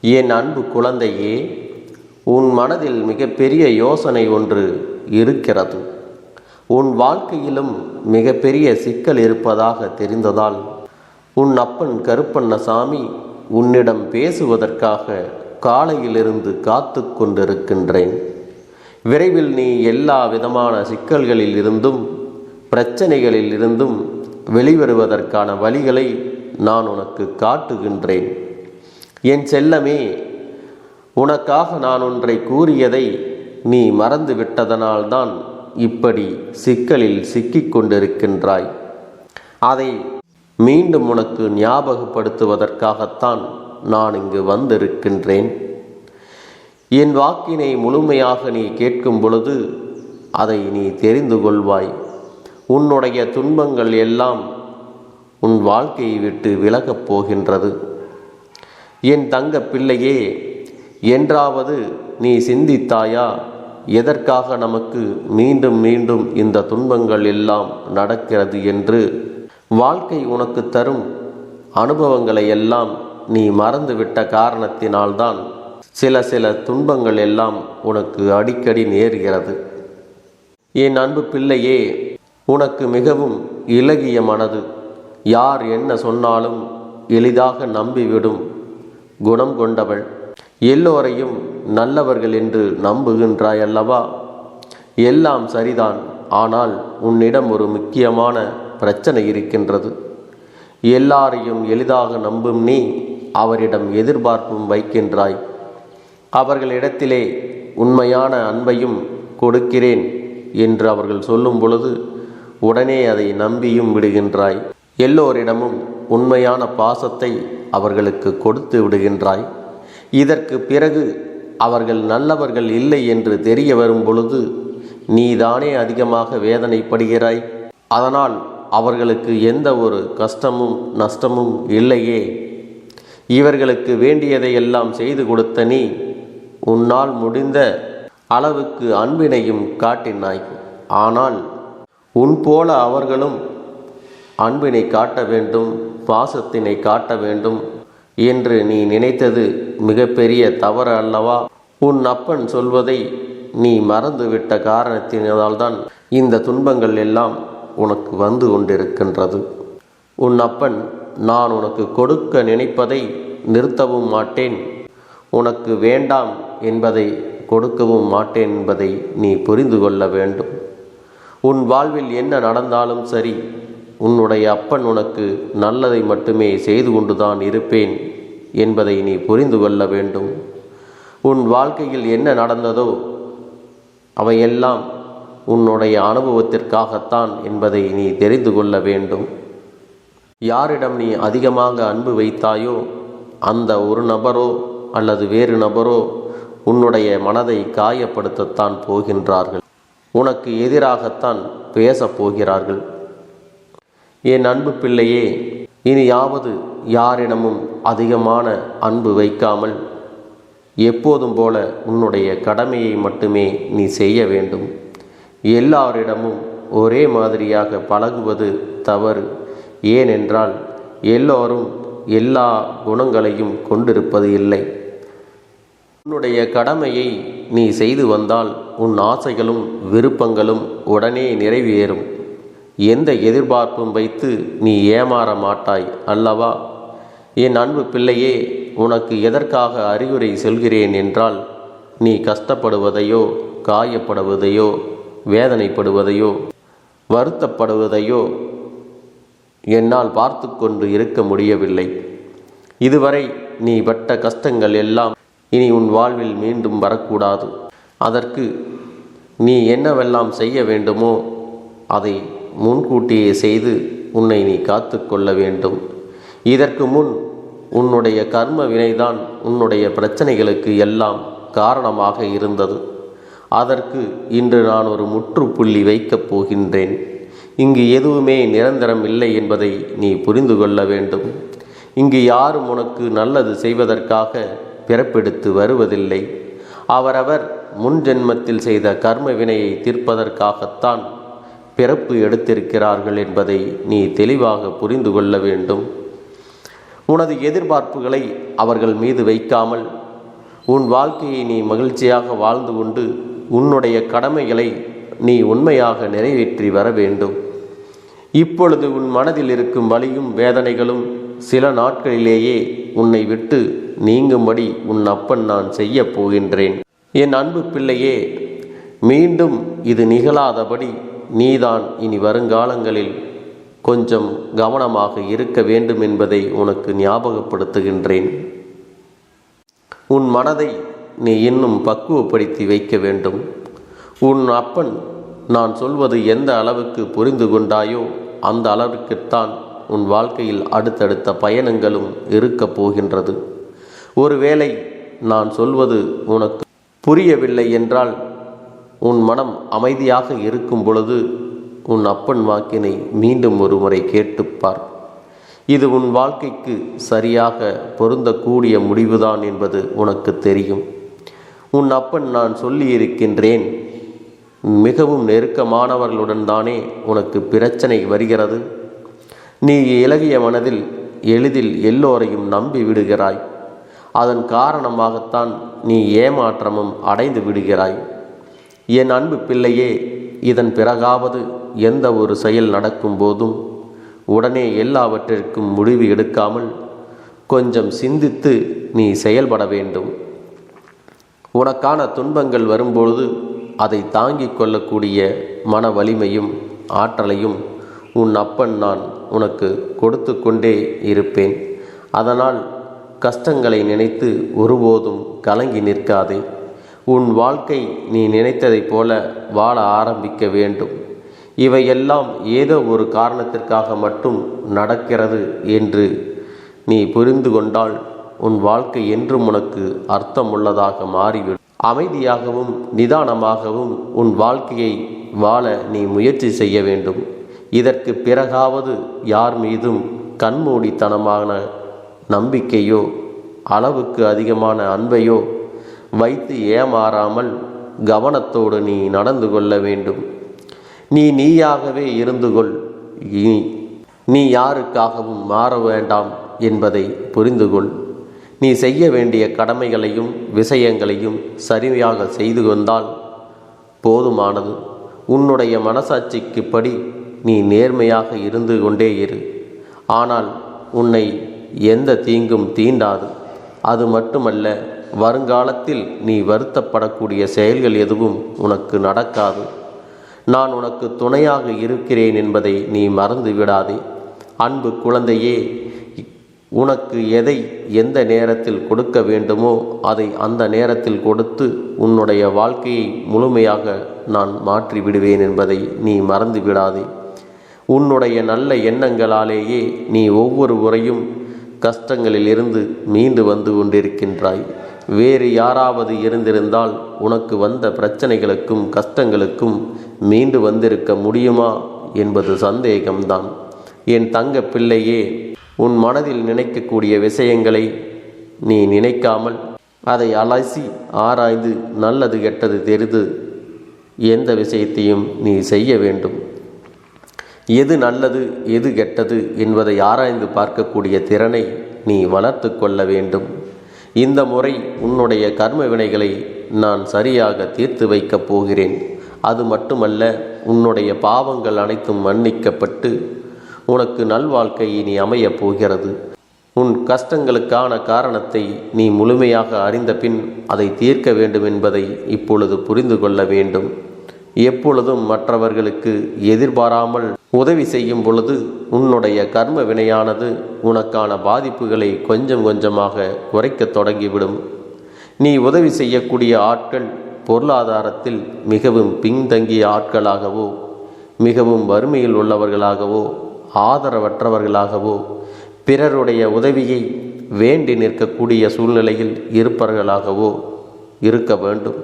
என் அன்பு குழந்தையே உன் மனதில் மிகப்பெரிய யோசனை ஒன்று இருக்கிறது. உன் வாழ்க்கையிலும் மிகப்பெரிய சிக்கல் இருப்பதாக தெரிந்ததால் உன் அப்பன் கருப்பண்ணசாமி உன்னிடம் பேசுவதற்காக காலையிலிருந்து காத்து கொண்டிருக்கின்றேன். விரைவில் நீ எல்லா விதமான சிக்கல்களில் இருந்தும் பிரச்சனைகளில் இருந்தும் வெளிவருவதற்கான வழிகளை நான் உனக்கு காட்டுகின்றேன். என் செல்லமே உனக்காக நான் ஒன்றை கூறியதை நீ மறந்து விட்டதனால்தான் இப்படி சிக்கலில் சிக்கிக் கொண்டிருக்கின்றாய் அதை மீண்டும் உனக்கு ஞாபகப்படுத்துவதற்காகத்தான் நான் இங்கு வந்திருக்கின்றேன். என் வாக்கினை முழுமையாக நீ கேட்கும் பொழுது அதை நீ தெரிந்து கொள்வாய். உன்னுடைய துன்பங்கள் எல்லாம் உன் வாழ்க்கையை விட்டு விலகப் போகின்றது. என் தங்க பிள்ளையே என்றாவது நீ சிந்தித்தாயா? எதற்காக நமக்கு மீண்டும் மீண்டும் இந்த துன்பங்கள் எல்லாம் நடக்கிறது என்று வாழ்க்கை உனக்கு தரும் அனுபவங்களை எல்லாம் நீ மறந்துவிட்ட காரணத்தினால்தான் சில சில துன்பங்கள் எல்லாம் உனக்கு அடிக்கடி நேருகிறது. என் அன்பு பிள்ளையே உனக்கு மிகவும் இலகிய மனது. யார் என்ன சொன்னாலும் எளிதாக நம்பிவிடும். குணம் கொண்டவள். எல்லோரையும் நல்லவர்கள் என்று நம்புகின்றாய் அல்லவா எல்லாம் சரிதான். ஆனால் உன்னிடம் ஒரு முக்கியமான பிரச்சனை இருக்கின்றது. எல்லாரையும் எளிதாக நம்பும் நீ அவரிடம் எதிர்பார்ப்பும் வைக்கின்றாய். அவர்களிடத்திலே உண்மையான அன்பையும் கொடுக்கிறேன் என்று அவர்கள் சொல்லும் பொழுது உடனே அதை நம்பியும் விடுகின்றாய். எல்லோரிடமும் உண்மையான பாசத்தை அவர்களுக்கு கொடுத்து விடுகின்றாய். இதற்கு பிறகு அவர்கள் நல்லவர்கள் இல்லை என்று தெரிய வரும் பொழுது நீதானே அதிகமாக வேதனைப்படுகிறாய். அதனால் அவர்களுக்கு எந்த ஒரு கஷ்டமும் நஷ்டமும் இல்லையே. இவர்களுக்கு வேண்டியதை எல்லாம் செய்து கொடுத்த நீ உன்னால் முடிந்த அளவுக்கு அன்பினையும் காட்டினாய். ஆனால் உன் போல அவர்களும் அன்பினை காட்ட வேண்டும். பாசத்தினை காட்ட வேண்டும் என்று நீ நினைத்தது மிகப்பெரிய தவறு அல்லவா? உன் அப்பன் சொல்வதை நீ மறந்துவிட்ட காரணத்தினால்தான் இந்த துன்பங்கள் எல்லாம் உனக்கு வந்து கொண்டிருக்கின்றது. உன் அப்பன் நான் உனக்கு கொடுக்க நினைப்பதை நிறுத்தவும் மாட்டேன். உனக்கு வேண்டாம் என்பதை கொடுக்கவும் மாட்டேன் என்பதை நீ புரிந்து கொள்ள வேண்டும். உன் வாழ்வில் என்ன நடந்தாலும் சரி உன்னுடைய அப்பன் உனக்கு நல்லதை மட்டுமே செய்து கொண்டுதான் இருப்பேன் என்பதை நீ புரிந்து கொள்ள வேண்டும். உன் வாழ்க்கையில் என்ன நடந்ததோ அவையெல்லாம் உன்னுடைய அனுபவத்திற்காகத்தான் என்பதை நீ தெரிந்து கொள்ள வேண்டும். யாரிடம் நீ அதிகமாக அன்பு வைத்தாயோ அந்த ஒரு நபரோ அல்லது வேறு நபரோ உன்னுடைய மனதை காயப்படுத்தத்தான் போகின்றார்கள். உனக்கு எதிராகத்தான் பேசப் போகிறார்கள். என் அன்பு பிள்ளையே இனியாவது யாரிடமும் அதிகமான அன்பு வைக்காமல் எப்போதும் போல உன்னுடைய கடமையை மட்டுமே நீ செய்ய வேண்டும். எல்லாரிடமும் ஒரே மாதிரியாக பழகுவது தவறு. ஏனென்றால் எல்லோரும் எல்லா குணங்களையும் கொண்டிருப்பது இல்லை. உன்னுடைய கடமையை நீ செய்து வந்தால் உன் ஆசைகளும் விருப்பங்களும் உடனே நிறைவேறும். எந்த எதிர்பார்ப்பும் வைத்து நீ ஏமாற மாட்டாய் அல்லவா? என் அன்பு பிள்ளையே உனக்கு எதற்காக அறிவுரை சொல்கிறேன் என்றால் நீ கஷ்டப்படுவதையோ காயப்படுவதையோ வேதனைப்படுவதையோ வருத்தப்படுவதையோ என்னால் பார்த்து கொண்டு இருக்க முடியவில்லை. இதுவரை நீ பட்ட கஷ்டங்கள் எல்லாம் இனி உன் வாழ்வில் மீண்டும் வரக்கூடாது. அதற்கு நீ என்னவெல்லாம் செய்ய வேண்டுமோ அதை முன்கூட்டியே செய்து உன்னை நீ காத்து கொள்ள வேண்டும். இதற்கு முன் உன்னுடைய கர்ம வினைதான் உன்னுடைய பிரச்சனைகளுக்கு எல்லாம் காரணமாக இருந்தது. அதற்கு இன்று நான் ஒரு முற்றுப்புள்ளி வைக்கப் போகின்றேன். இங்கு எதுவுமே நிரந்தரம் இல்லை என்பதை நீ புரிந்து கொள்ள வேண்டும். இங்கு யாரும் உனக்கு நல்லது செய்வதற்காக பிறப்பெடுத்து வருவதில்லை. அவரவர் முன் ஜென்மத்தில் செய்த கர்ம வினையை தீர்ப்பதற்காகத்தான் பிறப்பு எடுத்திருக்கிறார்கள் என்பதை நீ தெளிவாக புரிந்து கொள்ள வேண்டும். உனது எதிர்பார்ப்புகளை அவர்கள் மீது வைக்காமல் உன் வாழ்க்கையை நீ மகிழ்ச்சியாக வாழ்ந்து கொண்டு உன்னுடைய கடமைகளை நீ உண்மையாக நிறைவேற்றி வர வேண்டும். இப்பொழுது உன் மனதில் இருக்கும் வலியும் வேதனைகளும் சில நாட்களிலேயே உன்னை விட்டு நீங்கும்படி உன் அப்பன் நான் செய்யப் போகின்றேன். என் அன்பு பிள்ளையே மீண்டும் இது நிகழாதபடி நீதான் இனி வருங்காலங்களில் கொஞ்சம் கவனமாக இருக்க வேண்டும் என்பதை உனக்கு ஞாபகப்படுத்துகின்றேன். உன் மனதை நீ இன்னும் பக்குவப்படுத்தி வைக்க வேண்டும். உன் அப்பன் நான் சொல்வது எந்த அளவுக்கு புரிந்து கொண்டாயோ அந்த அளவுக்குத்தான் உன் வாழ்க்கையில் அடுத்தடுத்த பயணங்களும் இருக்கப் போகின்றது. ஒருவேளை நான் சொல்வது உனக்கு புரியவில்லை என்றால் உன் மனம் அமைதியாக இருக்கும் பொழுது உன் அப்பன் வாக்கினை மீண்டும் ஒரு முறை கேட்டுப்பார் இது உன் வாழ்க்கைக்கு சரியாக பொருந்தக்கூடிய முடிவுதான் என்பது உனக்கு தெரியும். உன் அப்பன் நான் சொல்லியிருக்கின்றேன் மிகவும் நெருக்கமானவர்களுடன் தானே உனக்கு பிரச்சனை வருகிறது. நீ இலகிய மனதில் எளிதில் எல்லோரையும் நம்பி விடுகிறாய். அதன் காரணமாகத்தான் நீ ஏமாற்றமும் அடைந்து விடுகிறாய். என் அன்பு பிள்ளையே இதன் பிறகாவது எந்த ஒரு செயல் நடக்கும் போதும் உடனே எல்லாவற்றிற்கும் முடிவு எடுக்காமல் கொஞ்சம் சிந்தித்து நீ செயல்பட வேண்டும். உனக்கான துன்பங்கள் வரும்பொழுது அதை தாங்கிக் கொள்ளக்கூடிய மன வலிமையும் ஆற்றலையும் உன் அப்பன் நான் உனக்கு கொடுத்து கொண்டே இருப்பேன். அதனால் கஷ்டங்களை நினைத்து ஒருபோதும் கலங்கி நிற்காதே. உன் வாழ்க்கை நீ நினைத்ததைப் போல வாழ ஆரம்பிக்க வேண்டும். இவையெல்லாம் ஏதோ ஒரு காரணத்திற்காக மட்டும் நடக்கிறது என்று நீ புரிந்து கொண்டால் உன் வாழ்க்கை என்றும் உனக்கு அர்த்தமுள்ளதாக மாறிவிடும். அமைதியாகவும் நிதானமாகவும் உன் வாழ்க்கையை வாழ நீ முயற்சி செய்ய வேண்டும். இதற்கு பிறகாவது யார் மீதும் கண்மூடித்தனமான நம்பிக்கையோ அளவுக்கு அதிகமான அன்பையோ வைத்து ஏமாறாமல் கவனத்தோடு நீ நடந்து கொள்ள வேண்டும். நீ நீயாகவே இருந்து கொள். நீ நீ யாருக்காகவும் மாற வேண்டாம் என்பதை புரிந்து கொள். நீ செய்ய வேண்டிய கடமைகளையும் விஷயங்களையும் சரியாக செய்து கொண்டால் போதுமானது. உன்னுடைய மனசாட்சிக்குப்படி நீ நேர்மையாக இருந்து கொண்டே இரு. ஆனால் உன்னை எந்த தீங்கும் தீண்டாது. அது மட்டுமல்ல வருங்காலத்தில் நீ வருத்தப்படக்கூடிய செயல்கள் எதுவும் உனக்கு நடக்காது. நான் உனக்கு துணையாக இருக்கிறேன் என்பதை நீ மறந்து விடாதே. அன்பு குழந்தையே உனக்கு எதை எந்த நேரத்தில் கொடுக்க வேண்டுமோ அதை அந்த நேரத்தில் கொடுத்து உன்னுடைய வாழ்க்கையை முழுமையாக நான் மாற்றி விடுவேன் என்பதை நீ மறந்து விடாதே. உன்னுடைய நல்ல எண்ணங்களாலேயே நீ ஒவ்வொரு முறையும் கஷ்டங்களில் இருந்து மீண்டு வந்து கொண்டிருக்கின்றாய். வேறு யாராவது இருந்திருந்தால் உனக்கு வந்த பிரச்சனைகளுக்கும் கஷ்டங்களுக்கும் மீண்டு வந்திருக்க முடியுமா என்பது சந்தேகம்தான். என் தங்க பிள்ளையே உன் மனதில் நினைக்கக்கூடிய விஷயங்களை நீ நினைக்காமல் அதை அலசி ஆராய்ந்து நல்லது கெட்டது தெரிந்து எந்த விஷயத்தையும் நீ செய்ய வேண்டும். எது நல்லது எது கெட்டது என்பதை ஆராய்ந்து பார்க்கக்கூடிய திறனை நீ வளர்த்து கொள்ள வேண்டும். இந்த முறை உன்னுடைய கர்ம வினைகளை நான் சரியாக தீர்த்து வைக்கப் போகிறேன். அது மட்டுமல்ல உன்னுடைய பாவங்கள் அனைத்தும் மன்னிக்கப்பட்டு உனக்கு நல்வாழ்க்கை இனி அமையப் போகிறது. உன் கஷ்டங்களுக்கான காரணத்தை நீ முழுமையாக அறிந்த பின் அதை தீர்க்க வேண்டும் என்பதை இப்பொழுது புரிந்து கொள்ள வேண்டும். எப்பொழுதும் மற்றவர்களுக்கு எதிர்பாராமல் உதவி செய்யும் பொழுது உன்னுடைய கர்ம வினையானது உனக்கான பாதிப்புகளை கொஞ்சம் கொஞ்சமாக குறைக்க தொடங்கிவிடும். நீ உதவி செய்யக்கூடிய ஆட்கள் பொருளாதாரத்தில் மிகவும் பின்தங்கிய ஆட்களாகவோ மிகவும் வறுமையில் உள்ளவர்களாகவோ ஆதரவற்றவர்களாகவோ பிறருடைய உதவியை வேண்டி நிற்கக்கூடிய சூழ்நிலையில் இருப்பவர்களாகவோ இருக்க வேண்டும்.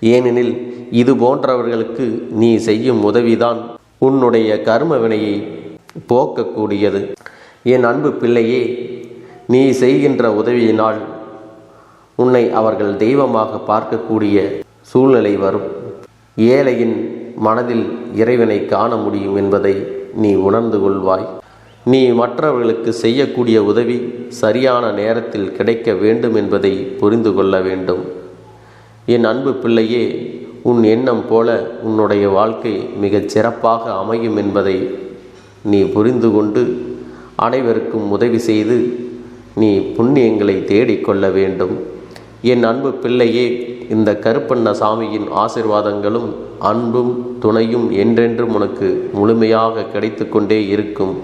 ஏனெனில் இது போன்றவர்களுக்கு நீ செய்யும் உதவிதான். உன்னுடைய கர்ம வினையை போக்கக்கூடியது. என் அன்பு பிள்ளையே நீ செய்கின்ற உதவியினால் உன்னை அவர்கள் தெய்வமாக பார்க்கக்கூடிய சூழ்நிலை வரும். ஏழையின் மனதில் இறைவனை காண முடியும் என்பதை நீ உணர்ந்து கொள்வாய். நீ மற்றவர்களுக்கு செய்யக்கூடிய உதவி சரியான நேரத்தில் கிடைக்க வேண்டும் என்பதை புரிந்து கொள்ள வேண்டும். என் அன்பு பிள்ளையே உன் எண்ணம் போல உன்னுடைய வாழ்க்கை மிகச் சிறப்பாக அமையும் என்பதை நீ புரிந்து கொண்டு அனைவருக்கும் உதவி செய்து நீ புண்ணியங்களை தேடிக்கொள்ள வேண்டும். என் அன்பு பிள்ளையே இந்த கருப்பண்ண சாமியின் ஆசிர்வாதங்களும் அன்பும் துணையும் என்றென்றும் உனக்கு முழுமையாக கிடைத்து கொண்டே இருக்கும்.